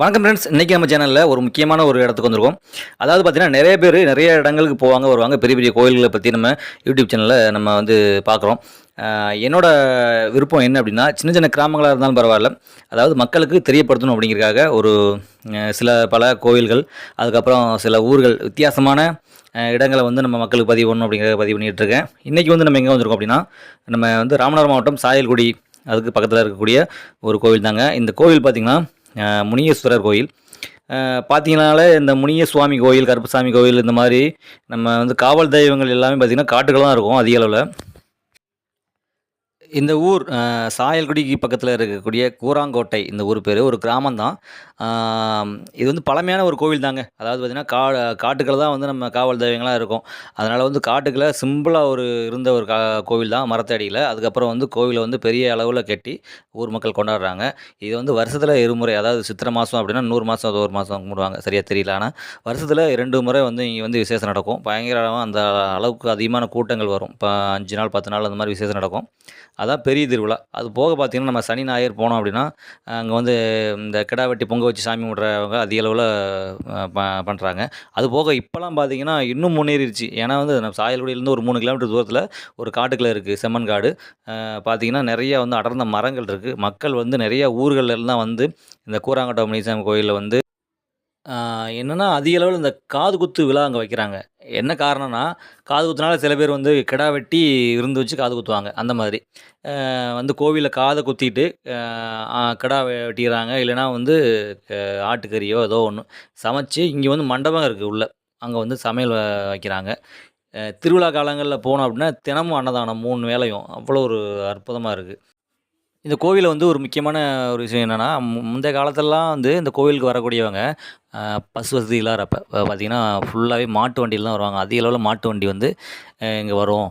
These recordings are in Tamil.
வணக்கம் ஃப்ரெண்ட்ஸ் இன்றைக்கி நம்ம சேனலில் ஒரு முக்கியமான ஒரு இடத்துக்கு வந்திருக்கோம். அதாவது பார்த்தீங்கன்னா நிறைய பேர் நிறைய இடங்களுக்கு போவாங்க வருவாங்க. பெரிய பெரிய கோயில்களை பற்றி நம்ம யூடியூப் சேனலில் நம்ம வந்து பார்க்குறோம் என்னோடய விருப்பம் என்ன அப்படின்னா சின்ன சின்ன கிராமங்களாக இருந்தாலும் பரவாயில்ல. அதாவது மக்களுக்கு தெரியப்படுத்தணும் அப்படிங்கிறதுக்காக ஒரு சில பல கோயில்கள் அதுக்கப்புறம் சில ஊர்கள் வித்தியாசமான இடங்களை வந்து நம்ம மக்களுக்கு பதிவு பண்ணணும் அப்படிங்கிறத பதிவு பண்ணிகிட்ருக்கேன் இன்றைக்கி வந்து நம்ம எங்கே வந்திருக்கோம் அப்படின்னா நம்ம வந்து ராமநாதபுரம் மாவட்டம் சாயல்குடி அதுக்கு பக்கத்தில் இருக்கக்கூடிய ஒரு கோவில் தாங்க. இந்த கோவில் பார்த்திங்கன்னா முனியஸ்வரர் கோயில். பார்த்தீங்கனால இந்த முனிய சுவாமி கோயில் கருப்பசாமி கோயில் இந்த மாதிரி நம்ம வந்து காவல் தெய்வங்கள் எல்லாமே பார்த்திங்கன்னா காட்டுகளாக இருக்கும் அதிக அளவில். இந்த ஊர் சாயல்குடிக்கு பக்கத்தில் இருக்கக்கூடிய கூராங்கோட்டை இந்த ஊர் பேர் ஒரு கிராமம் தான் இது வந்து பழமையான ஒரு கோவில் தாங்க. அதாவது பார்த்திங்கன்னா கா காட்டுக்கள் தான் வந்து நம்ம காவல் தெய்வங்களாக இருக்கும். அதனால் வந்து காட்டுக்களை சிம்பிளாக ஒரு இருந்த ஒரு கா கோவில் தான் மரத்தடியில் அதுக்கப்புறம் வந்து கோவிலை வந்து பெரிய அளவில் கட்டி ஊர் மக்கள் கொண்டாடுறாங்க. இது வந்து வருஷத்தில் இருமுறை அதாவது சித்திரை மாதம் அப்படின்னா நூறு மாதம் அது ஒரு மாதம் கும்பிடுவாங்க. சரியாக தெரியல. ஆனால் வருஷத்தில் ரெண்டு முறை வந்து இங்கே வந்து விசேஷம் நடக்கும். பயங்கரமாக அந்த அளவுக்கு அதிகமான கூட்டங்கள் வரும். இப்போ அஞ்சு நாள் பத்து நாள் அந்த மாதிரி விசேஷம் நடக்கும். அதான் பெரிய திருவிழா. அது போக பார்த்திங்கன்னா நம்ம சனி ஞாயிறு போனோம் அப்படின்னா அங்கே வந்து இந்த கிடா வெட்டி பொங்க வச்சு சாமி கும்பிட்றவங்க அதிக அளவில் ப பண்ணுறாங்க அது போக இப்போலாம் பார்த்தீங்கன்னா இன்னும் முன்னேறிடுச்சு. ஏன்னா வந்து நம்ம சாயல்குடியிலேருந்து ஒரு மூணு கிலோமீட்டர் தூரத்தில் ஒரு காட்டுக்குள்ளே இருக்குது செம்மன் காடு. பார்த்தீங்கன்னா நிறையா வந்து அடர்ந்த மரங்கள் இருக்குது மக்கள் வந்து நிறைய ஊர்கள்ல தான் வந்து இந்த கூராங்கோட்டை முனிசாமி கோயிலில் வந்து என்னென்னா அதிகளவில் அதிக அளவில் இந்த காது குத்து விழா அங்கே வைக்கிறாங்க. என்ன காரணம்னா காது குத்துனால சில பேர் வந்து கிடா வெட்டி இருந்து வச்சு காது குத்துவாங்க. அந்த மாதிரி. வந்து கோவிலில் காதை குத்திட்டு கிடா வெட்டிடுறாங்க இல்லைன்னா வந்து ஆட்டுக்கறியோ ஏதோ ஒன்று சமைச்சு இங்கே வந்து மண்டபம் இருக்குது உள்ளே. அங்கே வந்து சமையல் வ- வைக்கிறாங்க. திருவிழா காலங்களில் போனோம் அப்படின்னா தினமும் அன்னதானம் மூணு வேலையும் அவ்வளோ ஒரு அற்புதமாக இருக்குது இந்த கோவிலில் வந்து ஒரு முக்கியமான ஒரு விஷயம் என்னென்னா முந்தைய காலத்திலலாம் வந்து இந்த கோவிலுக்கு வரக்கூடியவங்க பஸ் வசதி இல்லாதப்ப. பார்த்திங்கன்னா ஃபுல்லாகவே மாட்டு வண்டியில் தான் வருவாங்க. அதிக அளவில் மாட்டு வண்டி வந்து இங்கே வரும்.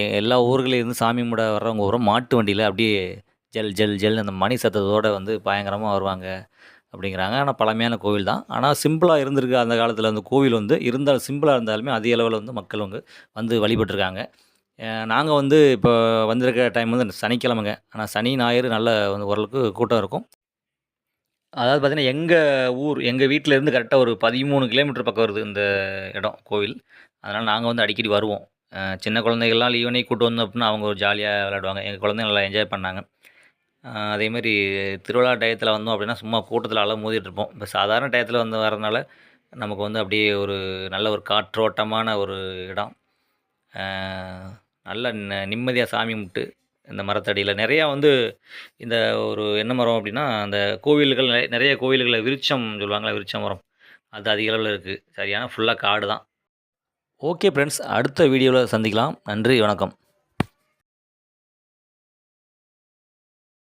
எ- எல்லா ஊர்களிலேருந்து சாமி கும்பிட வர்றவங்க வரும். மாட்டு வண்டியில் அப்படியே ஜல் ஜல் ஜல் அந்த மணி சத்தத்தோடு வந்து பயங்கரமாக வருவாங்க அப்படிங்கிறாங்க. ஆனால் பழமையான கோவில் தான். ஆனால் சிம்பிளாக இருந்திருக்கு அந்த காலத்தில் அந்த கோவில் வந்து. இருந்தாலும் சிம்பிளாக இருந்தாலுமே அதிக அளவில் வந்து மக்கள் வந்து வந்து வழிபட்டிருக்காங்க. நாங்கள் வந்து இப்போ வந்திருக்க டைம் வந்து சனிக்கிழமைங்க. ஆனால் சனி ஞாயிறு நல்ல வந்து ஓரளவுக்கு கூட்டம் இருக்கும். அதாவது பார்த்தீங்கன்னா எங்கள் ஊர் எங்கள் வீட்டிலேருந்து கரெக்டாக ஒரு பதிமூணு கிலோமீட்டர் பக்கம் வருது இந்த இடம் கோவில். அதனால் நாங்கள் வந்து அடிக்கடி வருவோம். சின்ன குழந்தைகள்லாம் லீவனே கூட்டு வந்தோம் அப்படின்னா அவங்க ஒரு ஜாலியாக விளையாடுவாங்க. எங்கள் குழந்தைங்க நல்லா என்ஜாய் பண்ணாங்க. அஹ் அதே மாதிரி திருவிழா டயத்தில் வந்தோம் அப்படின்னா சும்மா கூட்டத்தில் அளவு மோதிட்டு இருப்போம். இப்போ சாதாரண டயத்தில் வந்து வரதுனால நமக்கு வந்து அப்படியே ஒரு நல்ல ஒரு காற்றோட்டமான ஒரு இடம். நல்ல நிம்மதியாக சாமி கும்பிட்டு இந்த மரத்தடியில். நிறையா வந்து இந்த ஒரு என்ன மரம் அப்படின்னா அந்த கோவில்கள் நிறைய- கோவில்களில் விருட்சம் சொல்லுவாங்களா விருட்சம் மரம். அது அதிக அளவில் இருக்குது சரியான ஃபுல்லாக காடு தான் ஓகே ஃப்ரெண்ட்ஸ் அடுத்த வீடியோவில் சந்திக்கலாம். நன்றி வணக்கம்.